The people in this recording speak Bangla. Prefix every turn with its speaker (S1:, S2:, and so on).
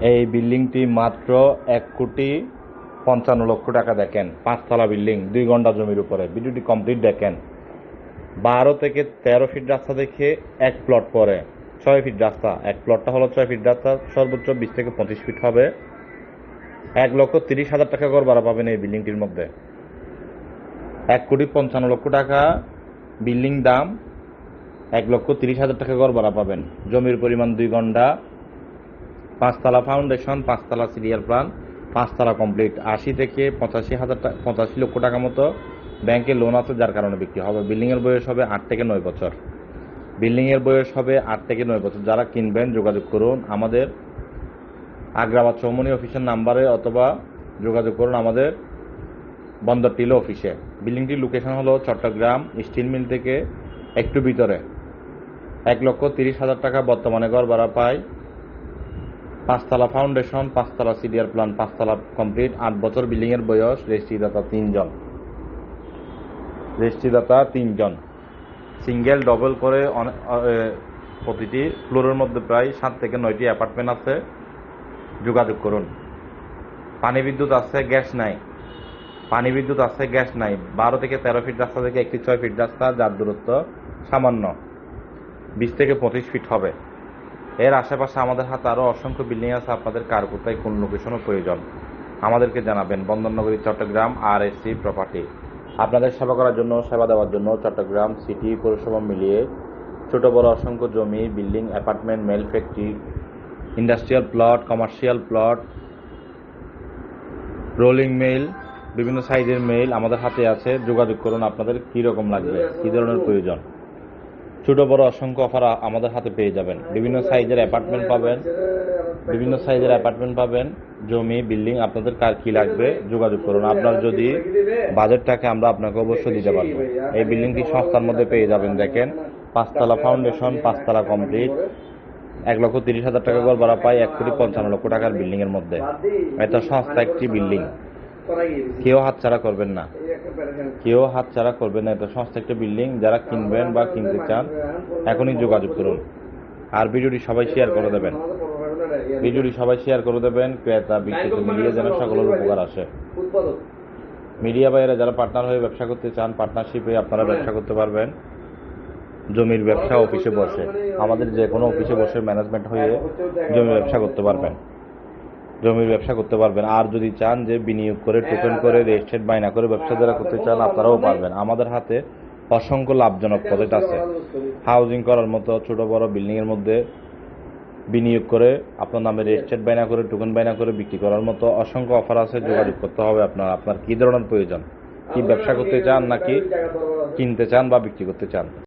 S1: এই বিল্ডিংটি মাত্র এক কোটি পঞ্চান্ন লক্ষ টাকা দেখেন। পাঁচতলা বিল্ডিং, দুই ঘণ্টা জমির উপরে। ভিডিওটি কমপ্লিট দেখেন। বারো থেকে তেরো ফিট রাস্তা দেখে এক প্লট পরে। ছয় ফিট রাস্তা। এক প্লটটা হলো ছয় ফিট রাস্তা, সর্বোচ্চ বিশ থেকে পঁচিশ ফিট হবে। এক লক্ষ তিরিশ হাজার টাকা করে ভাড়া পাবেন এই বিল্ডিংটির মধ্যে। এক কোটি পঞ্চান্ন লক্ষ টাকা বিল্ডিং দাম, এক লক্ষ তিরিশ হাজার টাকা ঘর ভাড়া পাবেন। জমির পরিমাণ দুই ঘণ্টা পাঁচতলা ফাউন্ডেশন, পাঁচতলা সিরিয়াল প্ল্যান, পাঁচতলা কমপ্লিট। আশি থেকে পঁচাশি হাজার টাকা পঁচাশি লক্ষ টাকা মতো ব্যাংকে লোন আছে যার কারণে বিক্রি হবে। বিল্ডিংয়ের বয়স হবে আট থেকে নয় বছর। বিল্ডিংয়ের বয়স হবে আট থেকে নয় বছর। যারা কিনবেন, যোগাযোগ করুন। আমাদের আগ্রাবাদ চৌমনি অফিসের নাম্বারে অথবা যোগাযোগ করুন আমাদের বন্দর টিলো অফিসে। বিল্ডিংটির লোকেশন হলো চট্টগ্রাম স্টিল মিল থেকে একটু ভিতরে। এক লক্ষ তিরিশ হাজার টাকা বর্তমানে ঘর ভাড়া পায় পাঁচতলা ফাউন্ডেশন, পাঁচতলা সিডিআর প্ল্যান পাঁচতলা কমপ্লিট, আট বছর বিল্ডিংয়ের বয়স, রেজিস্ট্রিদাতা তিনজন। রেজিস্ট্রিদাতা তিনজন। সিঙ্গেল, ডবল করে প্রতিটি ফ্লোরের মধ্যে প্রায় সাত থেকে নয়টি অ্যাপার্টমেন্ট আছে। যোগাযোগ করুন। পানি বিদ্যুৎ আছে, গ্যাস নাই। পানি বিদ্যুৎ আছে, গ্যাস নাই। বারো থেকে তেরো ফিট রাস্তা থেকে একটি ছয় ফিট রাস্তা, যার দূরত্ব সামান্য। বিশ থেকে পঁচিশ ফিট হবে। এর আশেপাশে আমাদের হাতে আরও অসংখ্য বিল্ডিং আছে, আপনাদের কার কোথায় কোন লোকেশনও প্রয়োজন। আমাদেরকে জানাবেন, বন্দরনগরী, চট্টগ্রাম আর এস প্রপার্টি আপনাদের সেবা করার জন্য, সেবা দেওয়ার জন্য চট্টগ্রাম সিটি পৌরসভা মিলিয়ে ছোট, বড়, অসংখ্য জমি building apartment mill factory industrial plot commercial plot rolling mill বিভিন্ন সাইজের মেল আমাদের হাতে আছে। যোগাযোগ করুন, আপনাদের কী রকম লাগবে, কী ধরনের প্রয়োজন। ছোট, বড়, অসংখ্য অফার আমাদের হাতে পেয়ে যাবেন। বিভিন্ন সাইজের অ্যাপার্টমেন্ট পাবেন। বিভিন্ন সাইজের অ্যাপার্টমেন্ট পাবেন। জমি বিল্ডিং আপনাদের কার কি লাগবে যোগাযোগ করুন। আপনার যদি বাজেট থাকে, আমরা আপনাকে অবশ্যই দিতে পারব। এই বিল্ডিংটি সস্তার মধ্যে পেয়ে যাবেন, দেখেন। পাঁচতলা ফাউন্ডেশন পাঁচতলা কমপ্লিট এক লক্ষ তিরিশ হাজার টাকা করে ভাড়া পাই এক কোটি পঞ্চান্ন লক্ষ টাকার বিল্ডিং এর মধ্যে। এটা সস্তা একটি বিল্ডিং কেউ হাতছাড়া করবেন না। কেউ হাতছাড়া করবেন না এটা সস্তা একটা বিল্ডিং যারা কিনবেন বা কিনতে চান এখনই যোগাযোগ করুন। আর ভিডিওটি সবাই শেয়ার করে দেবেন। ভিডিওটি সবাই শেয়ার করে দেবেন ক্রেতা বিক্রেতা মিলিয়ে যেন সকলের উপকার আসে। মিডিয়া বাইরে যারা পার্টনার হয়ে ব্যবসা করতে চান পার্টনারশিপে আপনারা ব্যবসা করতে পারবেন। জমির ব্যবসা অফিসে বসে। আমাদের যে কোনো অফিসে বসে ম্যানেজমেন্ট হয়ে জমি ব্যবসা করতে পারবেন। জমির ব্যবসা করতে পারবেন। আর যদি চান যে বিনিয়োগ করে টোকেন করে রেজিস্ট্রেট বাইনা করে ব্যবসা যারা করতে চান আপনারাও পারবেন। আমাদের হাতে অসংখ্য লাভজনক প্রজেক্ট আছে। হাউজিং করার মতো ছোট বড় বিল্ডিং এর মধ্যে বিনিয়োগ করে আপনার নামে রেজিস্ট্রেট বাইনা করে টোকেন বাইনা করে বিক্রি করার মতো অসংখ্য অফার আছে। যোগাযোগ করতে হবে আপনার। আপনার কি ধরনের প্রয়োজন? কি ব্যবসা করতে চান নাকি কিনতে চান বা বিক্রি করতে চান?